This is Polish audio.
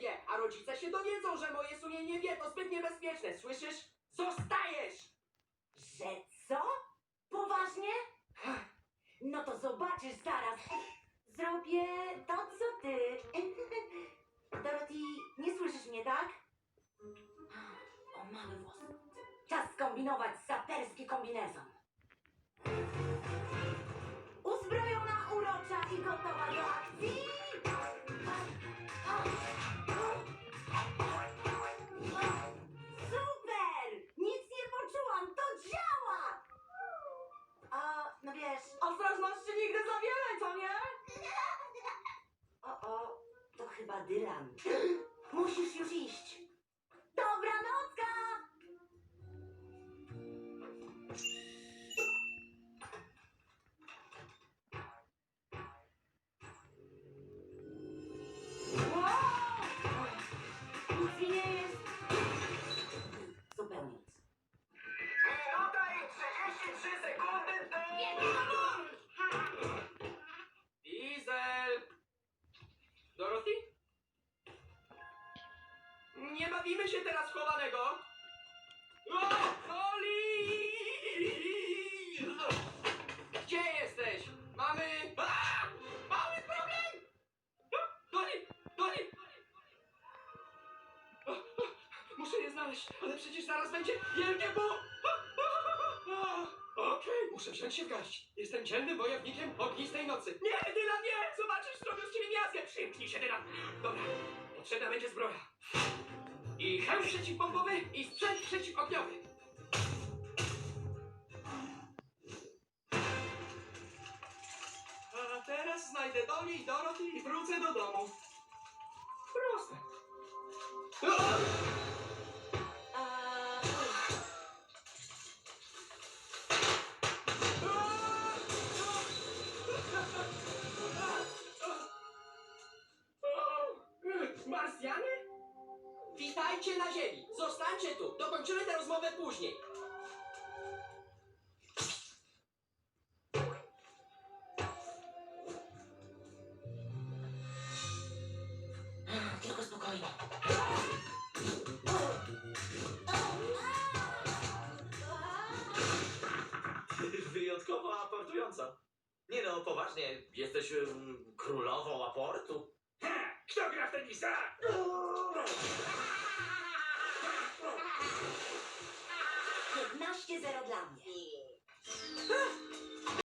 wie, a rodzice się dowiedzą, że moje sumienie wie, to zbyt niebezpieczne, słyszysz? Zostajesz! Że co? Poważnie? No to zobaczysz zaraz. Zrobię to, co ty. Dorothy, nie słyszysz mnie, tak? O mały włos. Czas skombinować saperski kombinezon. No wiesz, Ostrożności nigdy za wiele, co nie? o, o, to chyba Dylan. Musisz już iść. Dobranocka! Wow! Nic mi nie jest. Zupełnie nic. Minuta i 33 sekundy do... Dorothy? Nie bawimy się teraz chowanego! O, Holly! Gdzie jesteś? Mamy... A! Mały problem! O, o, Muszę je znaleźć, ale przecież zaraz będzie wielkie bu... Okej, muszę wziąć się w garść. Jestem dzielnym wojownikiem ognistej nocy. Nie, Dylan, nie! Zobaczysz, zrobię z ciebie miazgę! Dobra, potrzebna będzie zbroja. I hełm przeciwbombowy i sprzęt przeciwogniowy. A teraz znajdę Dolly i Dorothy Witajcie na Ziemi. Zostańcie tu. Dokończymy tę rozmowę później. tylko spokojnie. Wyjątkowo aportująca. Nie no, poważnie, jesteś um, królową aportu. Kto gra w tenisa? 12-0 dla mnie. Ech.